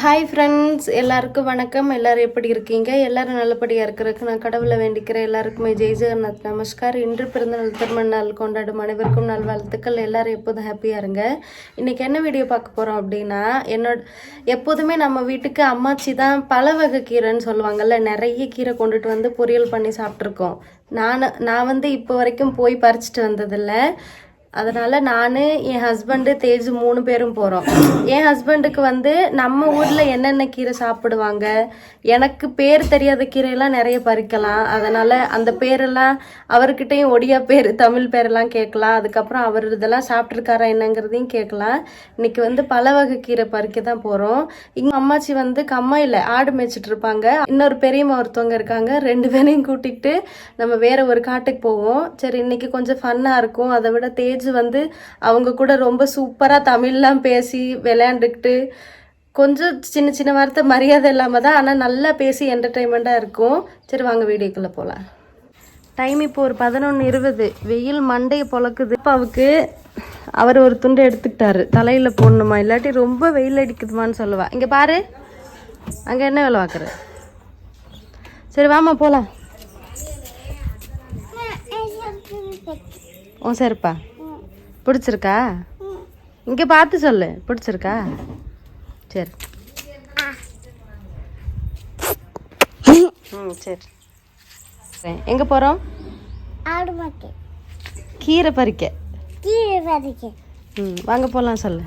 Hi friends எல்லாருக்கும் வணக்கம். எல்லோரும் எப்படி இருக்கீங்க? எல்லோரும் நல்லபடியாக இருக்கிறதுக்கு நான் கடவுளை வேண்டிக்கிறேன். எல்லாருக்குமே ஜெய் ஜெகநாத் நமஸ்கார். இன்று பிறந்தநாள் திருமண நாள் கொண்டாடும் அனைவருக்கும் நல்வாழ்த்துக்கள் எல்லோரும் எப்போதும் ஹாப்பியாக இருங்க. இன்றைக்கி என்ன வீடியோ பார்க்க போகிறோம் அப்படின்னா என்னோட எப்போதுமே நம்ம வீட்டுக்கு அம்மாச்சி தான் பல வகை கீரைன்னு சொல்லுவாங்கல்ல நிறைய கீரை கொண்டுட்டு வந்து பொரியல் பண்ணி சாப்பிட்ருக்கோம் நான் நான் வந்து இப்போ வரைக்கும் போய் பறிச்சிட்டு வந்ததில்லை. அதனால நான் என் ஹஸ்பண்டு தேஜு மூணு பேரும் போகிறோம் என் ஹஸ்பண்டுக்கு வந்து நம்ம ஊரில் என்னென்ன கீரை சாப்பிடுவாங்க? எனக்கு பேர் தெரியாத கீரையெல்லாம் நிறைய பறிக்கலாம். அதனால் அந்த பேரெல்லாம் அவர்கிட்டயும் ஒடியா பேர் தமிழ் பேரெல்லாம் கேட்கலாம். அதுக்கப்புறம் அவர் இதெல்லாம் சாப்பிட்ருக்காரா என்னங்கிறதையும் கேட்கலாம். இன்னைக்கு வந்து பல வகை கீரை பறிக்க தான் போகிறோம் இங்கே அம்மாச்சி வந்து கம்மாயில் ஆடு மேய்ச்சிட்டு இருப்பாங்க. இன்னொரு பெரியம்மா ஒருத்தவங்க இருக்காங்க. ரெண்டு பேரையும் கூட்டிகிட்டு நம்ம வேற ஒரு காட்டுக்கு போவோம். சரி இன்னைக்கு கொஞ்சம் ஃபன்னாக இருக்கும். அதை விட தேஜ் வந்து அவங்க கூட ரொம்ப சூப்பராக தமிழ்லாம் பேசி விளையாண்டுக்கிட்டு கொஞ்சம் சின்ன சின்ன வார்த்தை மரியாதை இல்லாமல் தான் ஆனால் நல்லா பேசி என்டர்டெயின்மெண்ட்டாக இருக்கும். சரி வாங்க வீடியோக்குள்ளே போகலாம் டைம் இப்போ ஒரு பதினொன்று இருபது. வெயில் மண்டையை பொழக்குது. அப்பாவுக்கு அவர் ஒரு துண்டை எடுத்துக்கிட்டாரு. தலையில் போடணுமா? இல்லாட்டி ரொம்ப வெயில் அடிக்குதுமான்னு சொல்லுவா. இங்கே பாரு. அங்கே என்ன வேலை பார்க்குற சரி வாமா போகலாம் ஓ சரிப்பா? பிடிச்சிருக்கா? இங்கே பார்த்து சொல்லு பிடிச்சிருக்கா? சரி. ம் சரி. எங்கே போகிறோம் ஆடு கீரை பறிக்க. கீழே பறிக்க. ம் வாங்க போகலாம் சொல்லு.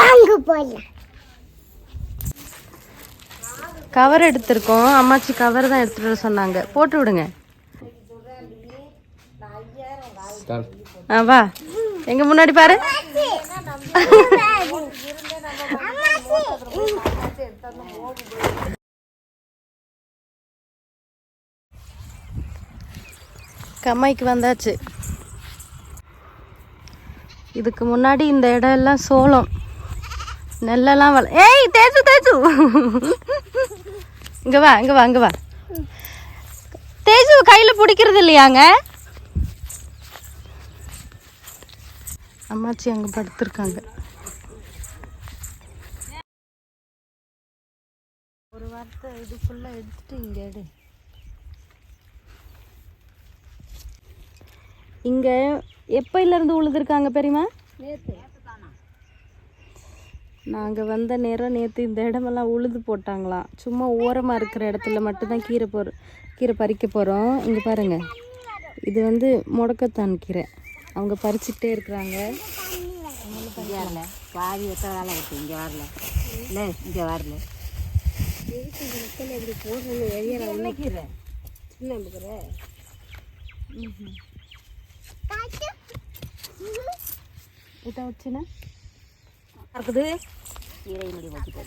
வாங்க போயிடலாம் கவர் எடுத்திருக்கோம். அம்மாச்சி கவர் தான் எடுத்துட்டு வர சொன்னாங்க. போட்டு விடுங்க. ஆ வா. எங்க முன்னாடி பாரு. கம்மாய்க்கு வந்தாச்சு. இதுக்கு முன்னாடி இந்த இடம் எல்லாம் சோளம். நெல்லெல்லாம் வள ஏய் தேச்சு தேச்சு. இங்க வா இங்க வா இங்க வா. தேஜு கையில பிடிக்கிறது இல்லையாங்க? அம்மாச்சி அங்க படுத்திருக்காங்க. ஒரு வார்த்தை இது எடுத்துட்டு இங்க எடு. இங்க எப்பையில இருந்து உழுதுருக்காங்க பெரியமா நாங்கள் வந்த நேரம் நேற்று இந்த இடமெல்லாம் உழுது போட்டாங்களாம் சும்மா ஓரமாக இருக்கிற இடத்துல மட்டும்தான் கீரை போற கீரை பறிக்க போகிறோம் இங்கே பாருங்க. இது வந்து முடக்கத்தான் கீரை. அவங்க பறிச்சுக்கிட்டே இருக்கிறாங்க. வரல. பாதி எத்தனை வேலை இருக்கு? இங்கே வரல. இல்லை இங்கே வரல. என்ன கீரை இதை வச்சுன்னா இருக்குது. கீரை முடி வச்சுட்டு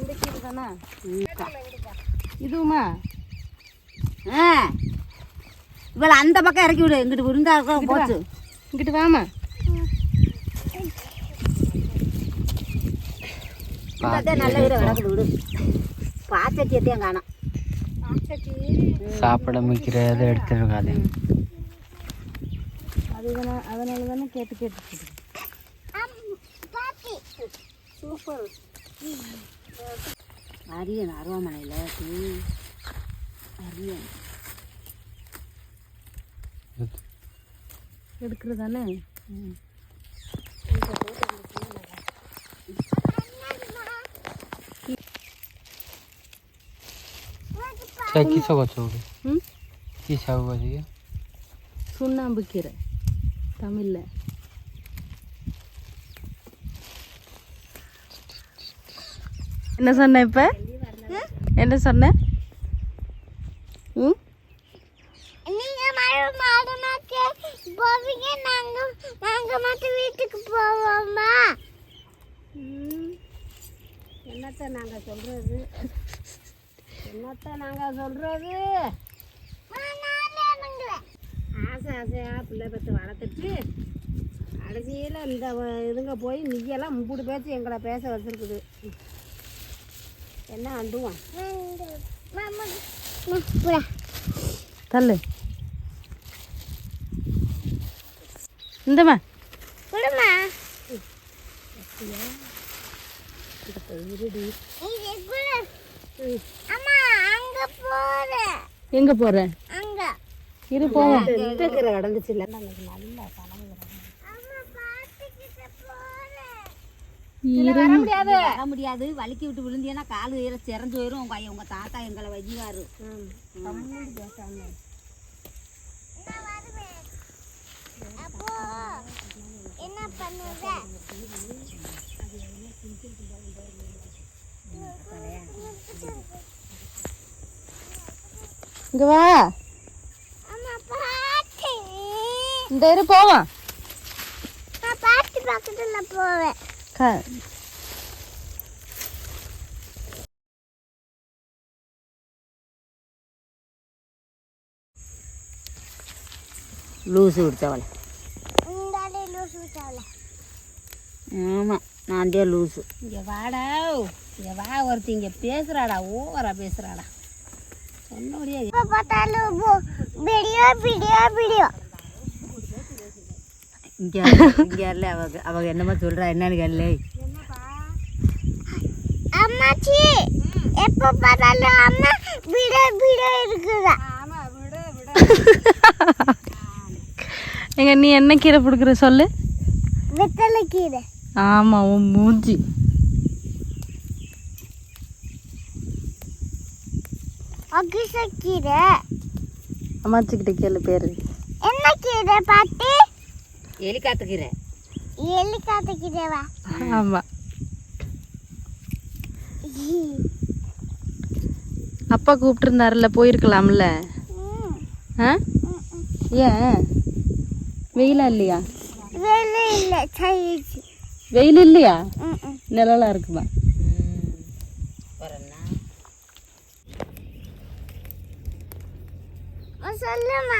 இந்த கீரை தானே? இதுவுமா? ஆ. இவளை அந்த பக்கம் இறக்கி விடு. இங்கிட்டு விருந்தா இருக்க போச்சு. இங்கிட்டு வாமா நல்ல வீடு கிடக்குது விடு. பாச்சட்டியத்தையும் காணோம். சாப்பிட மிக்கிறத எடுத்துருக்காது. அது தானே அதனால தானே கேட்டு கேட்டு சூப்பர். அரியன் அருவாமனையில் அரியன் எடுக்கிறது தானே কিসব আছে ওকে কি সাবু আছে சுண்ணாம்பு கீரை தமிழில் என்ன சொன்ன இப்போ என்ன சொன்ன? ம்? நீங்க போவீங்க நாங்க நாங்க மட்டும் வீட்டுக்கு போவோமா? என்னத்த நாங்கள் சொல்கிறது என்னத்த நாங்கள் சொல்கிறது ஆசை ஆசையாக பிள்ளை பற்றி வளர்த்துட்டு கடைசியில் இந்த இதுங்க போய் நீயெல்லாம் முப்பது பேச்சு எங்களை பேச வச்சுருக்குது. என்ன இந்தம்மா குடுமா குடு அம்மா அங்க போறேன் எங்க போற அங்க இரு போவோம் இருக்கிற கடந்துச்சுல்ல அம்மா பாத்துக்கிட்ட போறேன் வர முடியாது. வர முடியாது. வலிக்கி விட்டு விழுந்தியன்னா காலு வேற சிறந்து போயிரும். உங்க ஐயா உங்க தாத்தா எங்களை வஜிவாரு நான் வருவேன் அப்போ என்ன பண்ணுவ? இங்க வா. இந்த இரு போவோம். நான் பாட்டு பக்கத்துல போவேன். க- லூசு விடுத்தவளை இந்த லூசு விட்டாவல ஆமாம் நான் தே லூசு இங்கே வாடா இங்கே வா ஒருத்தி இங்கே பேசுகிறாடா ஓவரா பேசுகிறாடா சொன்னபடியே எப்ப பார்த்தாலும் வீடியோ வீடியோ வீடியோ இங்கே இங்கே இல்லை. அவங்க அவங்க என்னமோ சொல்கிறா என்னன்னு கேள்வி அம்மாச்சி எப்ப பார்த்தாலும் அம்மா வீடியோ வீடியோ இருக்குதா? எங்க நீ என்ன கீரை பிடிக்கிற சொல்லு? வெத்தலை கீரை. ஆமா உன் மூஞ்சி. அகிச கீரை அம்மாச்சிக்கிட்ட கேளு பேரு. என்ன கீரை பாட்டி? எலி காத்துக்கிறேன் எலி காத்த கீரைவா ஆமா. அப்பா கூப்பிட்டுருந்தாருல போயிருக்கலாம்ல? ஆ? ஏன்? வெயிலா இல்லையா? வெயில் இல்லையா. நிழலா இருக்குமா? சொல்லுமா?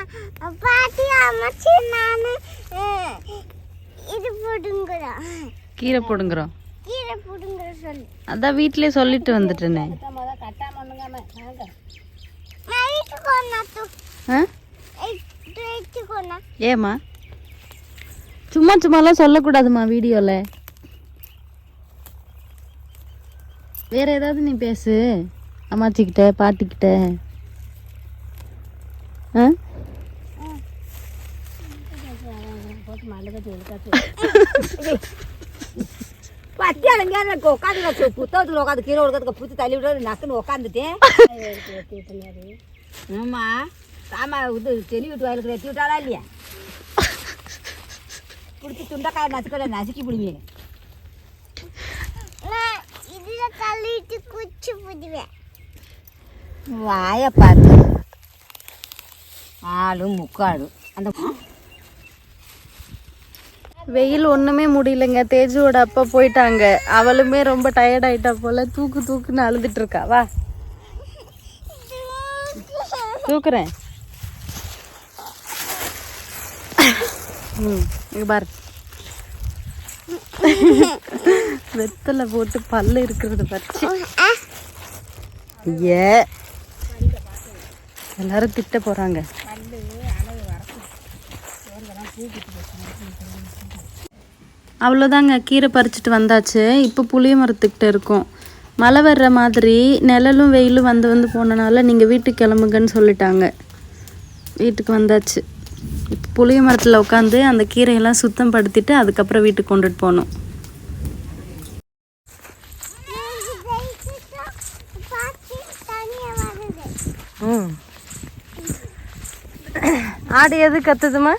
பாட்டி அம்மாச்சி நான் இது போடுங்கிறோம் கீரை போடுங்கிறோம். கீரை போடுங்கிற சொல்லு. அதான் வீட்லயே சொல்லிட்டு வந்துட்டேனே. ஏம்மா? சும்மா சும்மாலாம் சொல்லக்கூடாதும்மா வீடியோவில் வேற ஏதாவது நீ பேசு. அம்மாச்சிக்கிட்ட பாட்டிக்கிட்ட. ஆ? பத்தியாலங்க உட்காந்து புத்தகத்தில் உட்காந்து கீழே உட்காந்து புத்து தள்ளி விட்டு நக்குன்னு உட்காந்துட்டேன் ஆமா. ஆமா இது செலி விட்டு வயலுக்கு வெட்டி விட்டாளா இல்லையா? பிடிச்சி துண்டக்காய் நசுக்கல நசுக்கி பிடிங்க நான் இதில் தள்ளிட்டு குச்சி போடுவேன். வாய பாரு ஆளு முக்காடு அந்த வெயில் ஒன்றுமே முடியலங்க. தேஜுவோட அப்பா போயிட்டாங்க. அவளுமே ரொம்ப டயர்ட் ஆயிட்டா போல. தூக்கு தூக்குன்னு அழுதுட்டு இருக்கா. வா. தூக்குறேன். ம் இங்க பாரு. வெத்தலை போட்டு பல்லு இருக்கிறத பறிச்சு. ஏ. எல்லாரும் திட்ட அவ்வளோதாங்க கீரை பறிச்சுட்டு வந்தாச்சு. இப்போ புளிய மரத்துக்கிட்ட இருக்கோம். மழை வர்ற மாதிரி நிழலும் வெயிலும் வந்து வந்து போனனால நீங்கள் வீட்டுக்கு கிளம்புங்கன்னு சொல்லிட்டாங்க. வீட்டுக்கு வந்தாச்சு. இப்போ புளிய மரத்தில் உட்காந்து அந்த கீரையெல்லாம் சுத்தம் படுத்திட்டு அதுக்கப்புறம் வீட்டுக்கு கொண்டுட்டு போகணும் ம். ஆடு எது கத்துதுமா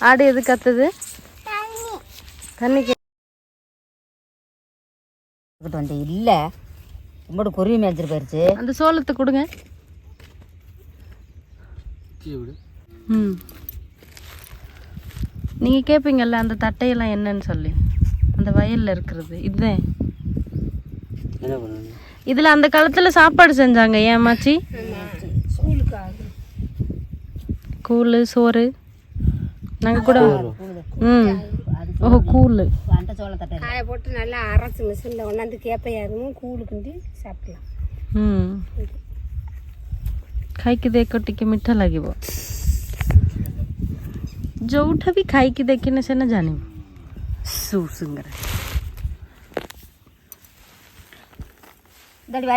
ஆடு எது கத்துது? தண்ணி தண்ணிக்கு. வந்து இல்லை. உங்களோட குருவி மேய்ச்சிட்டு போயிடுச்சு அந்த சோளத்தை கொடுங்க. ம். நீங்கள் கேட்பீங்கல்ல அந்த தட்டையெல்லாம் என்னன்னு சொல்லி. அந்த வயலில் இருக்கிறது. இதுதான் இதில் அந்த காலத்தில் சாப்பாடு செஞ்சாங்க ஏமாச்சி கூழ் சோறு நாங்கள் கூட ம் ஓஹோ கூழ் காய போட்டு நல்லா அரைச்சி மிஷினில் கொண்டாந்து கேப்பையாகவும் கூழ் கிண்டி சாப்பிடலாம் ம் ଖାଇକି ଦେଖ ଟିକେ ମିଠା ଲାଗିବ ଯେଉଁଠା ବି ଖାଇକି ଦେଖିନେ ସେନା ଜାଣିବୁ ସୁସୁଙ୍ଗରା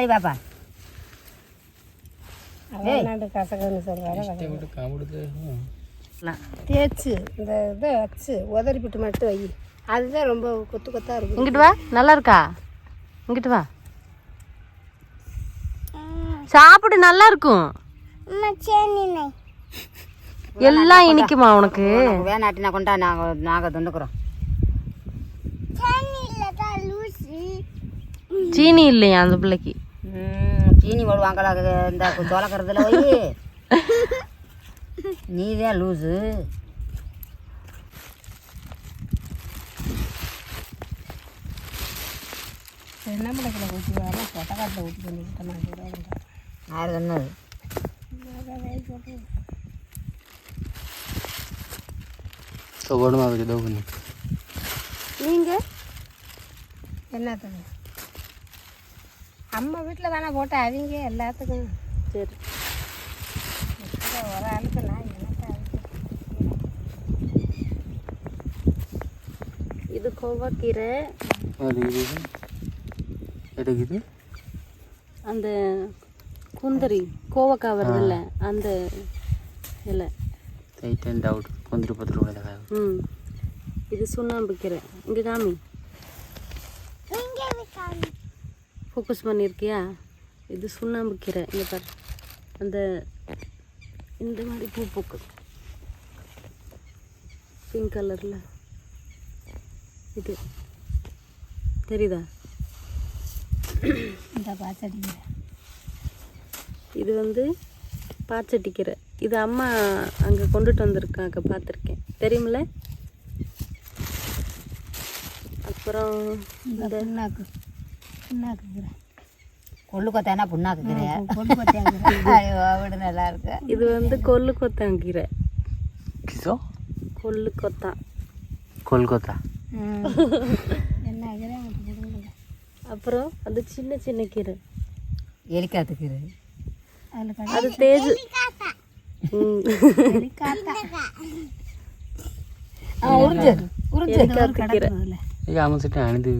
ବାପା அரைநாடு தேய்ச்சி இந்த இதை வச்சு உதறி பிட்டு மட்டும் வை. அதுதான் ரொம்ப கொத்து கொத்தாக இருக்கும். இங்கிட்டு வா. நல்லா இருக்கா? இங்கிட்டு வா. சாப்பிடு நல்லா இருக்கும். எல்லாம் இனிக்குமா உனக்கு? வேணாட்டி நான் கொண்டா நாங்கள் நாங்கள் தந்துக்கிறோம். சீனி இல்லையா அந்த பிள்ளைக்கு? தீனி போடுவாங்களா? இந்த துளக்கிறதுல போய். நீ தான் லூஸு என்ன மிளகில் ஊற்றி வர? பொட்டக்காட்டில் ஊற்றி பண்ணி விட்டேன் யார் சொன்னது? நீங்க? என்ன தண்ணி நம்ம வீட்டில் தானே போட்டு அவங்க எல்லாத்துக்கும். சரி. ஒரு ஆளுக்கு நான் எனக்கு இது கோவக்கீரை. எடுக்குது அந்த குந்தரி கோவக்காய் வருதுல்ல அந்த இலை. டைட்டன் டவுட் குந்தரி பத்திர ம். இது சுண்ணாம்பு கீரை. இங்கே காமி. ஃபோக்கஸ் பண்ணியிருக்கியா இது சுண்ணாம்பு கீரை. இங்கே பாரு. அந்த இந்த மாதிரி பூ பூக்கும் பிங்க் கலரில் இது. தெரியுதா? இந்த பாச்சடிங்க இது வந்து பாச்சட்டிக்கீரை. இது அம்மா அங்கே கொண்டுட்டு வந்திருக்காங்க. பார்த்துருக்கேன் தெரியுமில்ல? அப்புறம் இந்த புண்ணாக்குக்கிற கொள்ளு கொத்தானா புண்ணாக்குக்கிற கொள்ளு கொத்தாங்க நல்லா இருக்கு. இது வந்து கொள்ளு கொத்தாங்கிற கிசோ கொள்ளு கொத்தா. கொல்கொத்தா என்ன அப்புறம் அது சின்ன சின்ன கீரை. எலிக்காத்து கீரை. அது தேஜு. உறிஞ்சு. உறிஞ்சு. கீரை. ఇక ఆమె సెట్ అనేది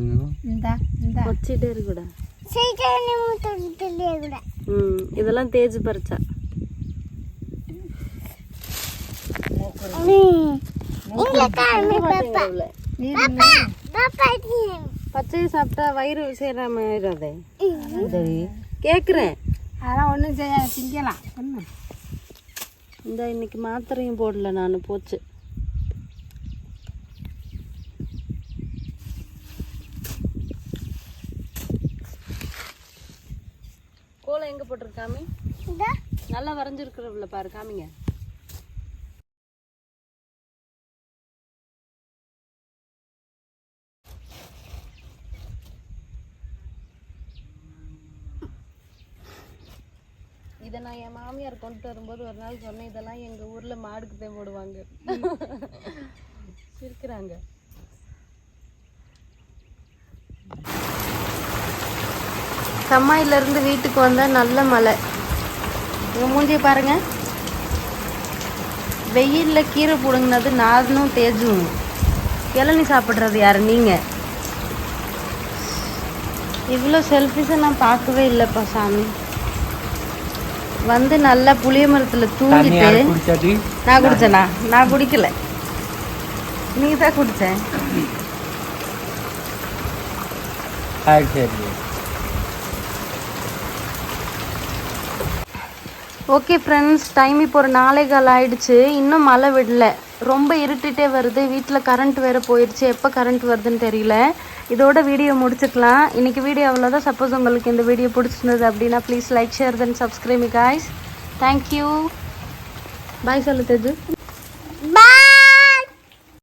వచ్చి డేరు కూడా இதெல்லாம் தேஜ் பறிச்சா பச்சையை சாப்பிட்டா வயிறு செய்யறாம ஆயிடாதே கேக்குறேன் அதெல்லாம் ஒன்றும் செய்ய திங்கலாம் இந்த இன்னைக்கு மாத்திரையும் போடல நான் போச்சு இதா நல்லா வரைஞ்சிருக்கிறவள பாரு காமிங்க. இதை நான் என் மாமியார் கொண்டு வரும்போது ஒரு நாள் சொன்னேன் இதெல்லாம் எங்க ஊர்ல மாடுக்கு தான் போடுவாங்க சிரிக்கிறாங்க. கம்மாயில இருந்து வீட்டுக்கு வந்தா நல்ல மழை. உங்க மூஞ்சிய பாருங்க. வெயில்ல கீரை பிடுங்கினது நானும் தேஜும். இளநீ சாப்பிட்றது யாரு? நீங்க. இவ்வளோ செல்ஃபிஸை நான் பார்க்கவே இல்லைப்பா சாமி. வந்து நல்லா புளிய மரத்துல தூங்கிட்டு நான் குடிச்சேனா? நான் குடிக்கல. நீ தான் குடிச்சேன். ஓகே ஃப்ரெண்ட்ஸ் டைம் இப்போ ஒரு நாளே கால் ஆயிடுச்சு. இன்னும் மழை விடல. ரொம்ப இருட்டிட்டே வருது. வீட்டில் கரண்ட் வேறு போயிடுச்சு எப்போ கரண்ட் வருதுன்னு தெரியல. இதோட வீடியோ முடிச்சுக்கலாம். இன்றைக்கி வீடியோ அவ்வளோதான் சப்போஸ் உங்களுக்கு இந்த வீடியோ பிடிச்சிருந்தது அப்படின்னா please like share then subscribe guys thank you bye சொல்லு தேஜு.